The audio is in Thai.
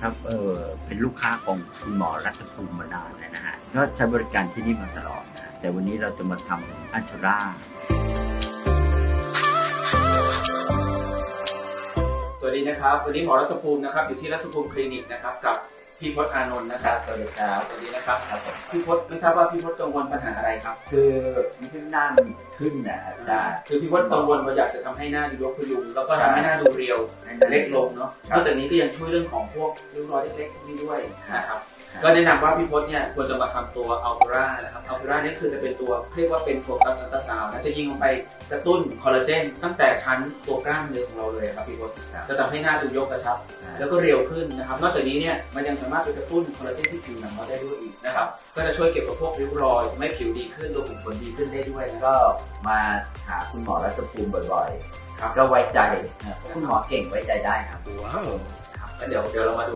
ครับเออเป็นลูกค้าของคุณหมอรัตภูมิมานานแล้วนะฮะก็ใช้บริการที่นี่มาตลอดนะแต่วันนี้เราจะมาทำอัชราสวัสดีนะครับวันนี้หมอรัศภูมินะครับอยู่ที่รัศภูมิคลินิกนะครับกับ พี่พจน์อานนท์นะครับสวัสดีครับสวัสดีนะครับครับผมพี่พจน์ไม่ทราบว่าพี่พจน์กังวลปัญหาอะไรครับ คือมันขึ้นหน้ามันขึ้นนะอาจารย์คือพี่พจน์กังวลว่าอยากจะทำให้หน้าดูยกพยุงแล้วก็ทำให้หน้าดูเรียวให้หน้าเล็กลงเนาะครับนอกจากนี้ก็ยังช่วยเรื่องของพวกริ้วรอยเล็กๆพวกนี้ด้วยนะครับครับ ก็แนะนำว่าพี่พจน์เนี่ยควรจะมาทำตัวอัลฟรานะครับอัลฟรานี่คือจะเป็นตัวเรียกว่าเป็นโฟกัสอัลตราซาวน์นะจะยิงลงไปกระตุ้นคอลลาเจนตั้งแต่ชั้นตัวกล้ามเนื้อของเราเลยครับพี่พจน์ครับจะทำให้หน้าดูยกกระชับ แล้วก็เร็วขึ้นนะครับ นอกจากนี้เนี่ยมันยังสามารถไปกระตุ้นคอลลาเจนที่ผิวหนังเราได้ด้วยอีกนะครับก็จะช่วยเก็บกับพวกริ้วรอยทำให้ผิวดีขึ้นตัวขุมขนดีขึ้นได้ด้วยนะก็มาหาคุณหมอรัตภูมิบ่อยครับๆก็ไว้ใจนะคุณหมอเก่งไว้ใจได้ครับว้าวครับงั้นเดี๋ยวเดี๋ยวเรามาดู